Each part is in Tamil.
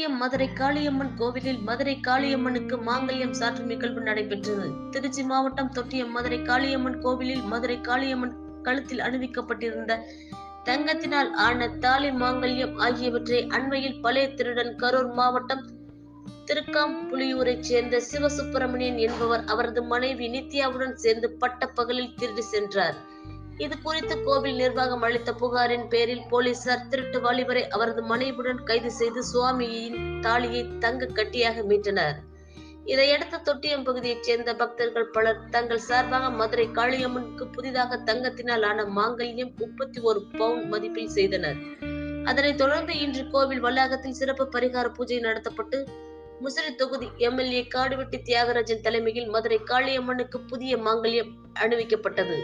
திருச்சியம் மதுரை காளியம்மன் கோவிலில் மதுரை காளியம்மனுக்கு மாங்கல்யம் சாற்றும் நிகழ்வு நடைபெற்றது. திருச்சி மாவட்டம் தொட்டியம் மதுரை காளியம்மன் கோவிலில் மதுரை காளியம்மன் கழுத்தில் அணிவிக்கப்பட்டிருந்த தங்கத்தினால் ஆன தாலி மாங்கல்யம் ஆகியவற்றை அண்மையில் பழைய திருடன் கரூர் மாவட்டம் திருக்காம்புலியூரைச் சேர்ந்த சிவசுப்பிரமணியன் என்பவர் அவரது மனைவி நித்யாவுடன் சேர்ந்து பட்ட பகலில் திருடி சென்றார். இது குறித்து கோவில் நிர்வாகம் அளித்த புகாரின் பேரில் போலீசார் திருட்டு வாலிபரை அவரது மனைவியுடன் கைது செய்து சுவாமியின் தாலியை தங்க கட்டியாக மீட்டனர். இதையடுத்து தொட்டியம் பகுதியைச் சேர்ந்த பக்தர்கள் பலர் தங்கள் சார்பாக மதுரை காளியம்மனுக்கு புதிதாக தங்கத்தினால் ஆன மாங்கல்யம் முப்பத்தி ஒரு பவுண்ட் மதிப்பில் செய்தனர். அதனைத் தொடர்ந்து இன்று கோவில் வளாகத்தில் சிறப்பு பரிகார பூஜை நடத்தப்பட்டு முசிறி தொகுதி எம்எல்ஏ காடுவெட்டி தியாகராஜன் தலைமையில் மதுரை காளியம்மனுக்கு புதிய மாங்கல்யம் அணிவிக்கப்பட்டது.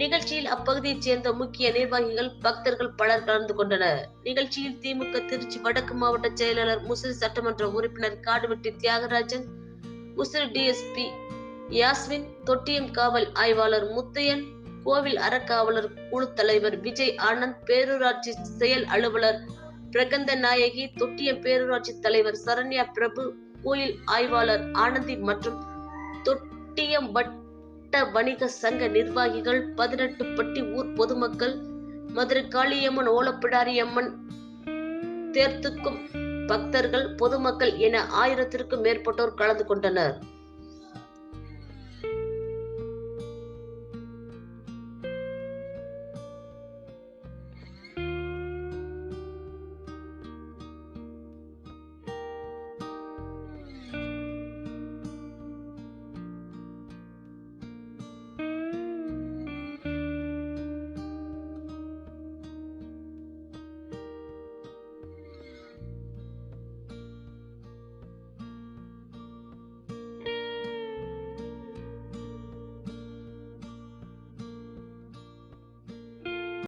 நிகழ்ச்சியில் அப்பகுதியைச் சேர்ந்த முக்கிய நிர்வாகிகள் பக்தர்கள் பலர் கலந்து கொண்டனர். நிகழ்ச்சியில் திமுக திருச்சி வடக்கு மாவட்ட செயலாளர் முசிறி சட்டமன்ற உறுப்பினர் காடுவெட்டி தியாகராஜன் முசிறி டிஎஸ்பி யாஸ்மின் தொட்டியம் காவல் ஆய்வாளர் முத்தையன் கோவில் அறக்காவலர் குழு தலைவர் விஜய் ஆனந்த் பேரூராட்சி செயல் அலுவலர் பிரகந்த நாயகி தொட்டியம் பேரூராட்சி தலைவர் சரண்யா பிரபு கோயில் ஆய்வாளர் ஆனந்தி மற்றும் தொட்டியம் வட்ட வணிக சங்க நிர்வாகிகள் பதினெட்டு பட்டி ஊர் பொதுமக்கள் மதுரை காளியம்மன் ஓலப்பிடாரியம்மன் தேர்த்துக்கும் பக்தர்கள் பொதுமக்கள் என ஆயிரத்திற்கும் மேற்பட்டோர் கலந்து கொண்டனர்.